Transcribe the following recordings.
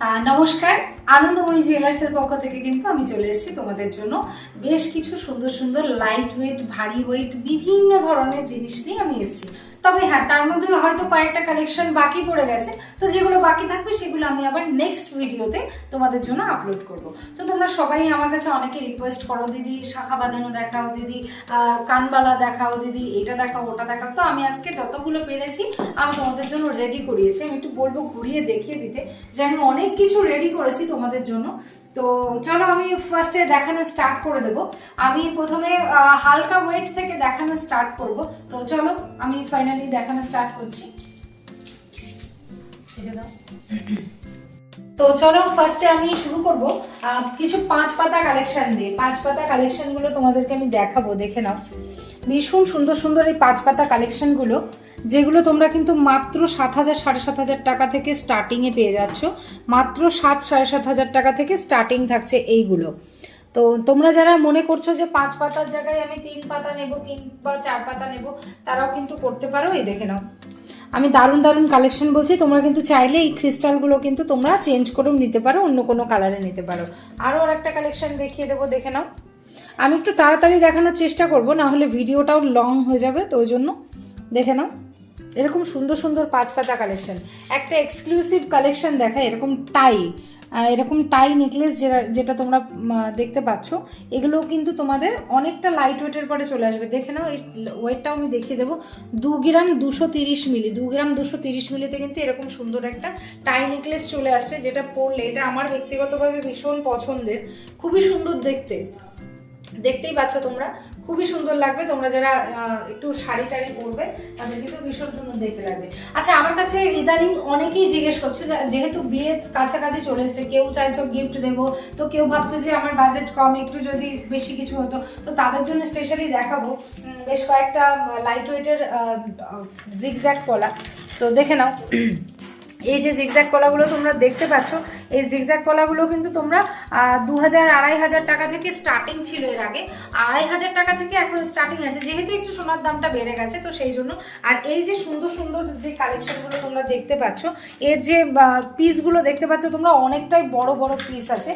নমস্কার। আনন্দময়ী জুয়েলার্সের পক্ষ থেকে কিন্তু আমি চলে এসেছি তোমাদের জন্য বেশ কিছু সুন্দর সুন্দর লাইট ওয়েট ভারী ওয়েট বিভিন্ন ধরনের জিনিস নিয়ে আমি এসেছি। তবে হ্যাঁ তার মধ্যে হয়তো কয়েকটা কালেকশন বাকি পড়ে গেছে। তো যেগুলো বাকি থাকবে, সেগুলো আমি আবার নেক্সট ভিডিওতে তোমাদের জন্য আপলোড করব। তো তোমরা সবাই আমার কাছে অনেকে রিকোয়েস্ট করো, দিদি, শাখা বাঁধানো দেখাও, দিদি কানবালা দেখাও, দিদি, এটা দেখাও, ওটা দেখাও। তো আমি আজকে যতগুলো পেরেছি, আমি তোমাদের জন্য রেডি করিয়েছি। আমি একটু বলব, ঘুরিয়ে দেখিয়ে দিতে যে আমি অনেক কিছু রেডি করেছি তোমাদের জন্য। তো চলো আমি ফার্স্টে দেখানো স্টার্ট করে দেব। আমি প্রথমে হালকা ওয়েট থেকে দেখানো স্টার্ট করব। তো চলো, আমি ফাইনালি দেখানো স্টার্ট করছি। তো চলো ফার্স্টে আমি শুরু করব। কিছু পাঁচ পাতা কালেকশন দিয়ে। পাঁচ পাতা কালেকশনগুলো তোমাদেরকে আমি দেখাবো, দেখে নাও। ভীষণ সুন্দর সুন্দর এই পাঁচ পাতা কালেকশনগুলো যেগুলো তোমরা কিন্তু মাত্র সাত হাজার, সাড়ে সাত হাজার টাকা থেকে স্টার্টিংয়ে পেয়ে যাচ্ছ। মাত্র সাত, সাড়ে সাত হাজার টাকা থেকে স্টার্টিং থাকছে এইগুলো। তো তোমরা যারা মনে করছ যে পাঁচ পাতার জায়গায় আমি তিন পাতা নেব কিংবা চার পাতা নেব, তারাও কিন্তু করতে পারো, এই দেখে নাও। আমি দারুণ দারুণ কালেকশন বলছি, তোমরা কিন্তু চাইলে এই ক্রিস্টালগুলো কিন্তু তোমরা চেঞ্জ করেও নিতে পারো, অন্য কোনো কালারে নিতে পারো। আরও আর একটা কালেকশন দেখিয়ে দেবো, দেখে নাও। আমি একটু তাড়াতাড়ি দেখানোর চেষ্টা করব, না হলে ভিডিওটাও লং হয়ে যাবে, তো ওই জন্য দেখে নাও। এরকম সুন্দর সুন্দর পাঁচ পাতা কালেকশন একটা এক্সক্লুসিভ কালেকশন দেখা এরকম টাই এরকম টাই নেকলেস যেটা যেটা তোমরা দেখতে পাচ্ছ এগুলো কিন্তু তোমাদের অনেকটা লাইট ওয়েটের পরে চলে আসবে। দেখে নাও ওয়েটটাও আমি দেখিয়ে দেবো। দু গ্রাম দুশো তিরিশ মিলি, দু গ্রাম দুশো তিরিশ মিলিতে কিন্তু এরকম সুন্দর একটা টাই নেকলেস চলে আসছে, যেটা পরলে, এটা আমার ব্যক্তিগতভাবে ভীষণ পছন্দের। খুবই সুন্দর দেখতে। দেখতেই পাচ্ছ তোমরা। খুবই সুন্দর লাগবে। তোমরা যারা একটু শাড়ি টাড়ি পরবে, তাদের কিন্তু ভীষণ সুন্দর দেখতে লাগবে। আচ্ছা আমার কাছে ইদানিং অনেকেই জিজ্ঞেস করছে যেহেতু বিয়ের কাছাকাছি চলে এসছে, কেউ চাইছো গিফট দেবো, তো কেউ ভাবছ যে আমার বাজেট কম, একটু যদি বেশি কিছু হতো, তো তাদের জন্য স্পেশালি দেখাবো। বেশ কয়েকটা লাইট ওয়েটের জিগজ্যাক পলা তো দেখে নাও। এই যে জিগজ্যাক কলাগুলো তোমরা দেখতে পাচ্ছ এই জিগজ্যাক কলাগুলো কিন্তু তোমরা দু হাজার আড়াই হাজার টাকা থেকে স্টার্টিং ছিল এর আগে। আড়াই হাজার টাকা থেকে এখন স্টার্টিং আছে, যেহেতু একটু সোনার দামটা বেড়ে গেছে, তো সেই জন্য। আর এই যে সুন্দর সুন্দর যে কালেকশনগুলো তোমরা দেখতে পাচ্ছ, এর যে পিসগুলো দেখতে পাচ্ছ তোমরা, অনেকটাই বড় বড় পিস আছে।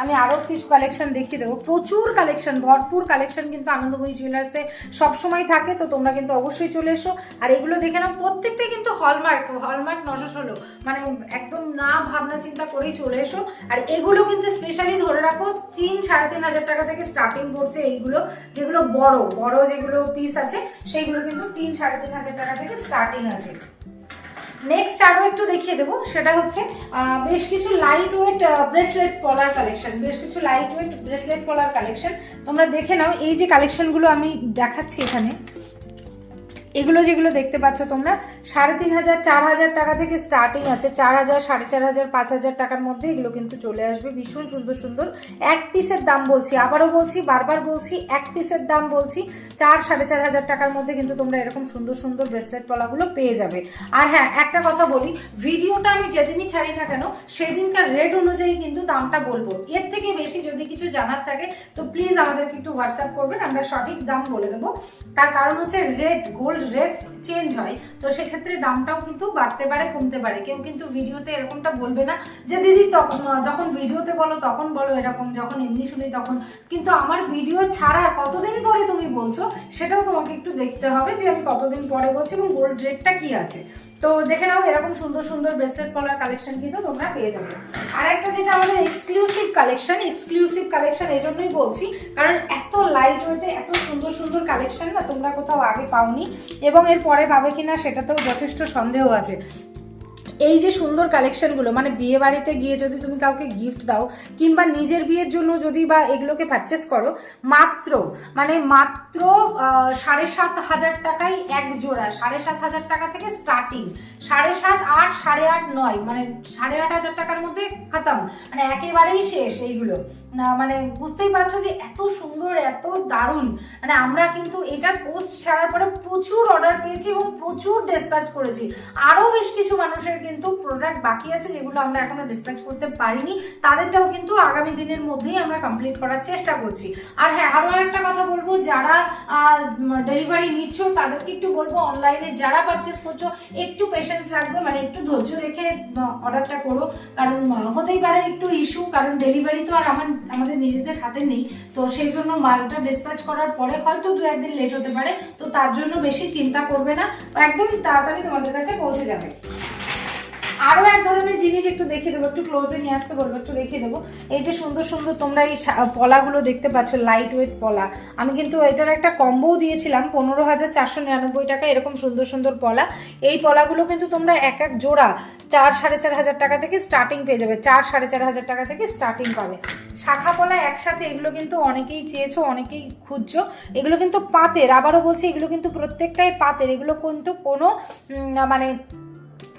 আমি আরও কিছু কালেকশন দেখিয়ে দেবো। প্রচুর কালেকশন ভরপুর কালেকশন কিন্তু আনন্দময়ী জুয়েলার্সে সবসময় থাকে, তো তোমরা কিন্তু অবশ্যই চলে এসো। আর এগুলো দেখে নাও, প্রত্যেকটাই কিন্তু হলমার্ক হলমার্ক নশো ষোলো। মানে একদম না ভাবনা চিন্তা করেই চলে এসো। আর এগুলো কিন্তু স্পেশালি ধরে রাখো, তিন সাড়ে তিন হাজার টাকা থেকে স্টার্টিং করছে এইগুলো, যেগুলো বড় বড় যেগুলো পিস আছে, সেইগুলো কিন্তু তিন সাড়ে তিন হাজার টাকা থেকে স্টার্টিং আছে। নেক্সট আরও একটু দেখিয়ে দেবো, সেটা হচ্ছে বেশ কিছু লাইট ওয়েট ব্রেসলেট পলার কালেকশন বেশ কিছু লাইট ওয়েট ব্রেসলেট পলার কালেকশন তোমরা দেখে নাও, এই যে কালেকশনগুলো আমি দেখাচ্ছি এখানে এগুলো যেগুলো দেখতে পাচ্ছ তোমরা, সাড়ে তিন হাজার, চার হাজার টাকা থেকে স্টার্টিং আছে। চার হাজার, সাড়ে চার হাজার, পাঁচ হাজার টাকার মধ্যে এগুলো কিন্তু চলে আসবে। ভীষণ সুন্দর সুন্দর। এক পিসের দাম বলছি, আবারও বলছি, বারবার বলছি, এক পিসের দাম বলছি, চার, সাড়ে চার হাজার টাকার মধ্যে কিন্তু তোমরা এরকম সুন্দর সুন্দর ব্রেসলেট পলাগুলো পেয়ে যাবে। আর হ্যাঁ একটা কথা বলি, ভিডিওটা আমি যেদিনই ছাড়ি না কেন, সেদিনকার রেট অনুযায়ী কিন্তু দামটা বলব। এর থেকে বেশি যদি কিছু জানার থাকে, তো প্লিজ আমাদেরকে একটু হোয়াটসঅ্যাপ করবেন, আমরা সঠিক দাম বলে দেবো। তার কারণ হচ্ছে রেট গোল্ড রেট চেঞ্জ হয়, তো সেক্ষেত্রে দামটাও কিন্তু বাড়তে পারে, কমতে পারে। কেউ কিন্তু ভিডিওতে এরকমটা বলবে না যে, দিদি, তখন যখন ভিডিওতে বলো, তখন বলো এরকম, যখন এমনি শুনি তখন। কিন্তু আমার ভিডিও ছাড়া কতদিন পরে তুমি বলছো, সেটাও তোমাকে একটু দেখতে হবে যে, আমি কতদিন পরে বলছি এবং গোল্ড রেটটা কি আছে। তো দেখে নাও, এরকম সুন্দর সুন্দর ব্রেসলেট পলার কালেকশন কিন্তু তোমরা পেয়ে যাবে। আর একটা যেটা আমাদের এক্সক্লুসিভ কালেকশন এক্সক্লুসিভ কালেকশন এই জন্যই বলছি, কারণ এত লাইট ওয়েটে এত সুন্দর সুন্দর কালেকশন না তোমরা কোথাও আগে পাওনি, এবং এর পরে পাবে কিনা সেটাতেও যথেষ্ট সন্দেহ আছে। এই যে সুন্দর কালেকশনগুলো মানে বিয়ে বাড়িতে গিয়ে যদি তুমি কাউকে গিফট দাও, কিংবা নিজের বিয়ের জন্য যদি বা এগুলোকে পারচেস করো, মাত্র মানে মাত্র সাড়ে সাত হাজার টাকাই এক জোড়া, সাড়ে সাত হাজার টাকা থেকে স্টার্টিং সাড়ে সাত আট, সাড়ে আট নয় মানে সাড়ে আট হাজার টাকার মধ্যে খতম মানে একেবারেই শেষ এইগুলো। মানে বুঝতেই পারছ যে এত সুন্দর, এত দারুণ মানে আমরা কিন্তু এটার পোস্ট ছাড়ার পরে প্রচুর অর্ডার পেয়েছি এবং প্রচুর ডিসপ্যাচ করেছি। আরও বেশ কিছু মানুষের কিন্তু প্রোডাক্ট বাকি আছে যেগুলো আমরা এখনও ডিসপ্যাচ করতে পারিনি, তাদেরটাও কিন্তু আগামী দিনের মধ্যেই আমরা কমপ্লিট করার চেষ্টা করছি। আর হ্যাঁ আরও একটা কথা বলব, যারা ডেলিভারি নিচ্ছ, তাদেরকে একটু বলব অনলাইনে যারা পারচেস করছ, একটু পেশেন্স রাখবে মানে একটু ধৈর্য রেখে অর্ডারটা করো। কারণ হতেই পারে একটু ইস্যু কারণ ডেলিভারি তো আর আমার, আমাদের নিজেদের হাতে নেই। তো সেই জন্য মালটা ডিসপ্যাচ করার পরে হয়তো দু একদিন লেট হতে পারে, তো তার জন্য বেশি চিন্তা করবে না। একদম তাড়াতাড়ি তোমাদের কাছে পৌঁছে যাবে। আরও এক ধরনের জিনিস একটু দেখিয়ে দেবো, একটু ক্লোজে নিয়ে আসতে বলব, একটু দেখিয়ে দেবো। এই যে সুন্দর সুন্দর তোমরা এই পলাগুলো দেখতে পাচ্ছ লাইট ওয়েট পলা। আমি কিন্তু এটার একটা কম্বোও দিয়েছিলাম, পনেরো হাজার চারশো নিরানব্বই টাকা এরকম সুন্দর সুন্দর পলা। এই পলাগুলো কিন্তু তোমরা এক এক জোড়া চার সাড়ে চার হাজার টাকা থেকে স্টার্টিং পেয়ে যাবে, চার সাড়ে চার হাজার টাকা থেকে স্টার্টিং পাবে। শাখা পলা একসাথে এগুলো কিন্তু অনেকেই চেয়েছো, অনেকেই খুঁজছো। এগুলো কিন্তু পাতের, আবারও বলছি এগুলো কিন্তু প্রত্যেকটাই পাতের। এগুলো কিন্তু কোনো মানে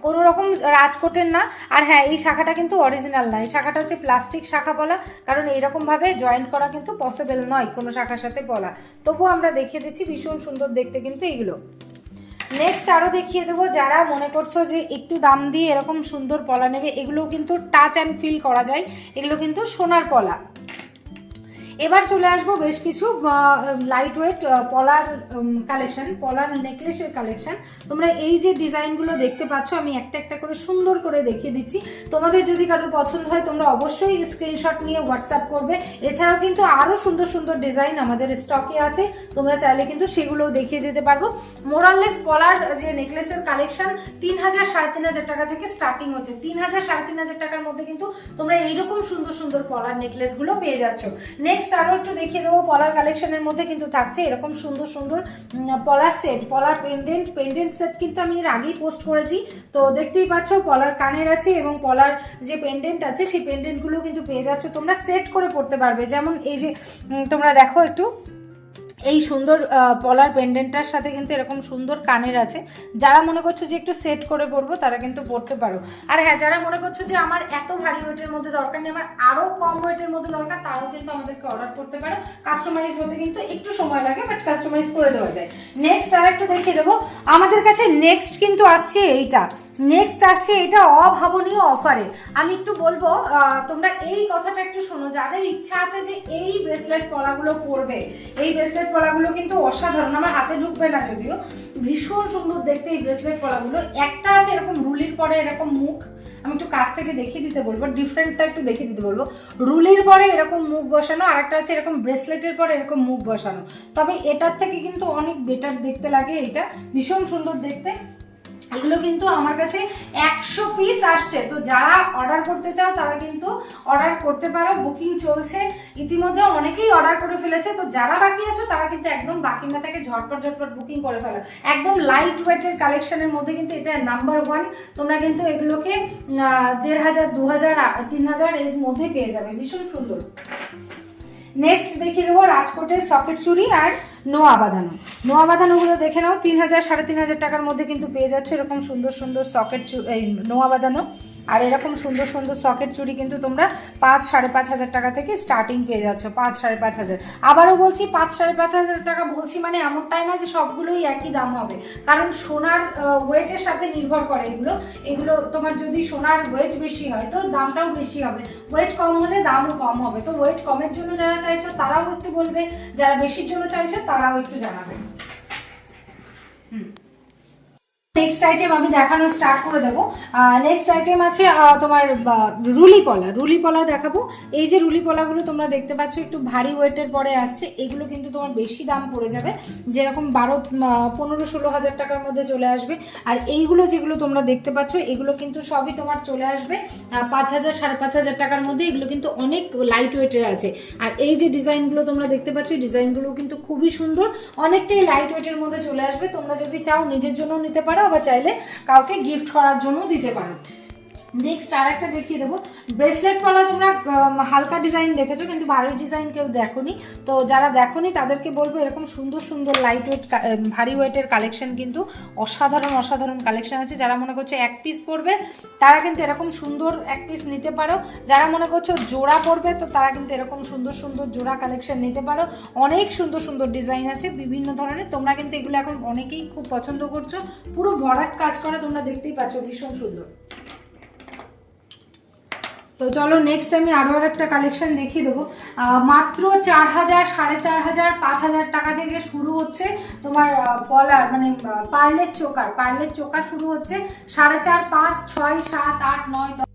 কোনো রকম রাজকোটের না। আর হ্যাঁ এই শাখাটা কিন্তু অরিজিনাল না। এই শাখাটা হচ্ছে প্লাস্টিক শাখা বলা। কারণ এইরকমভাবে জয়েন্ট করা কিন্তু পসিবল নয় কোনো শাখার সাথে বলা। তবুও আমরা দেখিয়ে দিচ্ছি ভীষণ সুন্দর দেখতে কিন্তু এগুলো নেক্সট আরও দেখিয়ে দেবো। যারা মনে করছ যে একটু দাম দিয়ে এরকম সুন্দর পলা নেবে এগুলো কিন্তু টাচ অ্যান্ড ফিল করা যায়। এগুলো কিন্তু সোনার পলা। এবার চলে আসব বেশ কিছু লাইট ওয়েট পলার কালেকশন পলার নেকলেসের কালেকশন তোমরা এই যে ডিজাইনগুলো দেখতে পাচ্ছ, আমি একটা একটা করে সুন্দর করে দেখিয়ে দিচ্ছি। তোমাদের যদি কারোর পছন্দ হয়, তোমরা অবশ্যই স্ক্রিনশট নিয়ে হোয়াটসঅ্যাপ করবে। এছাড়াও কিন্তু আরও সুন্দর সুন্দর ডিজাইন আমাদের স্টকে আছে। তোমরা চাইলে কিন্তু সেগুলোও দেখিয়ে দিতে পারব। মোরাললেস পলার যে নেকলেসের কালেকশন তিন হাজার সাড়ে তিন হাজার টাকা থেকে স্টার্টিং হচ্ছে। তিন হাজার সাড়ে তিন হাজার টাকার মধ্যে কিন্তু তোমরা এইরকম সুন্দর সুন্দর পলার নেকলেসগুলো পেয়ে যাচ্ছ। নেক্সট আরও একটু দেখিয়ে দেবো, পলার কালেকশনের মধ্যে কিন্তু থাকছে, এরকম সুন্দর সুন্দর পলার সেট, পলার পেন্ডেন্ট পেন্ডেন্ট সেট কিন্তু আমি এর আগেই পোস্ট করেছি। তো দেখতেই পাচ্ছ, পলার কানের আছে এবং পলার যে পেন্ডেন্ট আছে, সেই পেন্ডেন্টগুলো কিন্তু পেয়ে যাচ্ছ। তোমরা সেট করে পড়তে পারবে, যেমন এই যে তোমরা দেখো একটু। এই সুন্দর পলার পেন্ডেন্টটার সাথে কিন্তু এরকম সুন্দর কানের আছে। যারা মনে করছ যে একটু সেট করে পরবো, তারা কিন্তু পরতে পারো। আর হ্যাঁ যারা মনে করছ যে আমার এত ভারী ওয়েটের মধ্যে দরকার নেই, আমার আরও কম ওয়েটের মধ্যে দরকার, তারাও কিন্তু আমাদেরকে অর্ডার করতে পারো। কাস্টমাইজ হতে কিন্তু একটু সময় লাগে বাট কাস্টমাইজ করে দেওয়া যায়। নেক্সট আর একটু দেখিয়ে দেবো। আমাদের কাছে নেক্সট কিন্তু আসছে এইটা। নেক্সট আসছে এটা অভাবনীয় অফারে আমি একটু বলব তোমরা এই কথাটা একটু শোনো। যাদের ইচ্ছা আছে যে এই ব্রেসলেট পলাগুলো পরবে, এই ব্রেসলেট পলাগুলো কিন্তু অসাধারণ, আমার হাতে ঢুকবে না যদিও। ভীষণ সুন্দর দেখতে এই ব্রেসলেট পলাগুলো একটা আছে এরকম রুলির পরে এরকম মুখ, আমি একটু কাছ থেকে দেখিয়ে দিতে বলব ডিফারেন্টটা একটু দেখিয়ে দিতে বলব। রুলির পরে এরকম মুখ বসানো, আর একটা আছে এরকম ব্রেসলেটের পরে এরকম মুখ বসানো। তবে এটার থেকে কিন্তু অনেক বেটার দেখতে লাগে এটা ভীষণ সুন্দর দেখতে। এগুলো কিন্তু আমার কাছে একশো পিস আসছে। তো যারা অর্ডার করতে চাও, তারা কিন্তু অর্ডার করতে পারো। বুকিং চলছে। ইতিমধ্যে অনেকেই অর্ডার করে ফেলেছে। তো যারা বাকি আছো, তারা কিন্তু একদম বাকি না থাকে ঝটপট ঝটপট বুকিং করে ফেলো। একদম লাইট ওয়েটের কালেকশনের মধ্যে কিন্তু এটা নাম্বার ওয়ান তোমরা কিন্তু এগুলোকে দেড় হাজার, দু হাজার তিন হাজার এর মধ্যে পেয়ে যাবে। ভীষণ সুন্দর। নেক্সট দেখিয়ে দেবো রাজকোটের সকেট চুড়ি আর নোয়া বাঁধানো। নোয়া বাঁধানোগুলো দেখে নাও, তিন হাজার, সাড়ে তিন হাজার টাকার মধ্যে কিন্তু পেয়ে যাচ্ছে এরকম সুন্দর সুন্দর সকেট এই নোয়া বাঁধানো। আর এরকম সুন্দর সুন্দর সকেট চুড়ি কিন্তু তোমরা পাঁচ, সাড়ে পাঁচ হাজার টাকা থেকে স্টার্টিং পেয়ে যাচ্ছ, পাঁচ, সাড়ে পাঁচ হাজার। আবারও বলছি পাঁচ, সাড়ে পাঁচ হাজার টাকা বলছি মানে এমনটাই না যে সবগুলোই একই দাম হবে। কারণ সোনার ওয়েটের সাথে নির্ভর করে এগুলো। এগুলো তোমার যদি সোনার ওয়েট বেশি হয় তো দামটাও বেশি হবে। ওয়েট কম হলে দামও কম হবে। তো ওয়েট কমের জন্য যারা চাইছো তারাও একটু বলবে, যারা বেশির জন্য চাইছো তারাও একটু জানাবে নেক্সট আইটেম আমি দেখানো স্টার্ট করে দেবো। নেক্সট আইটেম আছে তোমার রুলি পলা। রুলি পলা দেখাবো। এই যে রুলি পলাগুলো তোমরা দেখতে পাচ্ছ, একটু ভারী ওয়েটের পরে আসছে। এগুলো কিন্তু তোমার বেশি দাম পড়ে যাবে। যেরকম বারো পনেরো, ষোলো হাজার টাকার মধ্যে চলে আসবে। আর এইগুলো যেগুলো তোমরা দেখতে পাচ্ছ, এগুলো কিন্তু সবই তোমার চলে আসবে পাঁচ হাজার, সাড়ে পাঁচ হাজার টাকার মধ্যে। এগুলো কিন্তু অনেক লাইট ওয়েটের আছে। আর এই যে ডিজাইনগুলো তোমরা দেখতে পাচ্ছ, এই ডিজাইনগুলো কিন্তু খুবই সুন্দর। অনেকটাই লাইট ওয়েটের মধ্যে চলে আসবে। তোমরা যদি চাও, নিজের জন্য নিতে পারো। আবার চাইলে কাউকে গিফট করার জন্য দিতে পারো নেক্সট আর একটা দেখিয়ে দেবো। ব্রেসলেট পলা তোমরা হালকা ডিজাইন দেখেছ, কিন্তু ভারী ডিজাইন কেউ দেখোনি। তো যারা দেখোনি, তাদেরকে বলব এরকম সুন্দর সুন্দর লাইট ওয়েট ভারী ওয়েটের কালেকশন কিন্তু অসাধারণ অসাধারণ কালেকশন আছে। যারা মনে করছে এক পিস পরবে, তারা কিন্তু এরকম সুন্দর এক পিস নিতে পারো। যারা মনে করছ জোড়া পরবে, তো তারা কিন্তু এরকম সুন্দর সুন্দর জোড়া কালেকশন নিতে পারো। অনেক সুন্দর সুন্দর ডিজাইন আছে, বিভিন্ন ধরনের। তোমরা কিন্তু এগুলো এখন অনেকেই খুব পছন্দ করছ। পুরো ভরাট কাজ করা তোমরা দেখতেই পাচ্ছ, ভীষণ সুন্দর। তো চলো নেক্সট আমি আরও একটা কালেকশন দেখিয়ে দেবো। মাত্র চার হাজার, সাড়ে চার হাজার, পাঁচ হাজার টাকা থেকে শুরু হচ্ছে তোমার পলার মানে পার্লের চোকার। পার্লের চোকার শুরু হচ্ছে সাড়ে চার, পাঁচ, ছয়, সাত, আট, নয়, দশ।